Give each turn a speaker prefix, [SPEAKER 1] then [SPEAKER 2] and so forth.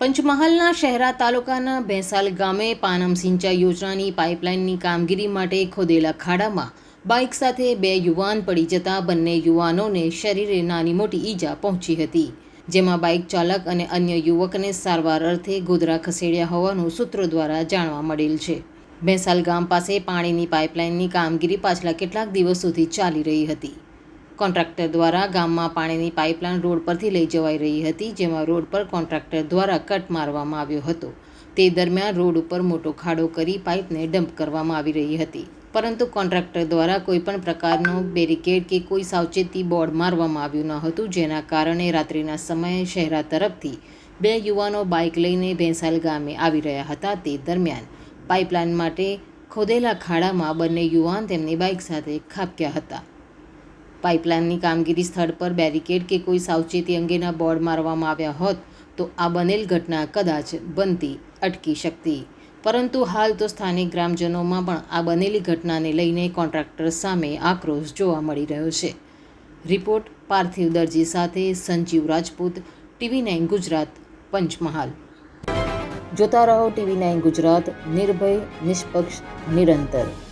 [SPEAKER 1] પંચમહાલના શહેરા તાલુકાના ભેંસાલ ગામે પાનમ સિંચાઈ યોજનાની પાઇપલાઇનની કામગીરી માટે ખોદેલા ખાડામાં બાઇક સાથે બે યુવાન પડી જતા બંને યુવાનોને શરીરે નાની મોટી ઈજા પહોંચી હતી, જેમાં બાઇક ચાલક અને અન્ય યુવકને સારવાર અર્થે ગોધરા ખસેડ્યા હોવાનું સૂત્રો દ્વારા જાણવા મળેલ છે. ભેંસાલ ગામ પાસે પાણીની પાઇપલાઇનની કામગીરી પાછલા કેટલાક દિવસોથી ચાલી રહી હતી. કોન્ટ્રાક્ટર દ્વારા ગામમાં પાણીની પાઇપલાઇન રોડ પરથી લઈ જવાઈ રહી હતી, જેમાં રોડ પર કોન્ટ્રાક્ટર દ્વારા કટ મારવામાં આવ્યો હતો. તે દરમિયાન રોડ ઉપર મોટો ખાડો કરી પાઇપને ડમ્પ કરવામાં આવી રહી હતી. પરંતુ કોન્ટ્રાક્ટર દ્વારા કોઈપણ પ્રકારનો બેરિકેડ કે કોઈ સાવચેતી બોર્ડ મારવામાં આવ્યું ન હતું, જેના કારણે રાત્રિના સમયે શહેરા તરફથી બે યુવાનો બાઇક લઈને ભેંસાલ ગામે આવી રહ્યા હતા. તે દરમિયાન પાઇપલાઇન માટે ખોદેલા ખાડામાં બંને યુવાન તેમની બાઇક સાથે ખાબક્યા હતા. પાઇપલાઇનની કામગીરી સ્થળ પર બેરિકેડ કે કોઈ સાવચેતી અંગેના બોર્ડ મારવામાં આવ્યા હોત, તો આ બનેલ ઘટના કદાચ બનતી અટકી શકતી. પરંતુ હાલ તો સ્થાનિક ગ્રામજનોમાં પણ આ બનેલી ઘટનાને લઈને કોન્ટ્રાક્ટર સામે આક્રોશ જોવા મળી રહ્યો છે. રિપોર્ટ પાર્થિવ દરજી સાથે સંજીવ રાજપૂત, ટીવી નાઇન ગુજરાત, પંચમહાલ. જોતા રહો ટીવી નાઇન ગુજરાત, નિર્ભય, નિષ્પક્ષ, નિરંતર.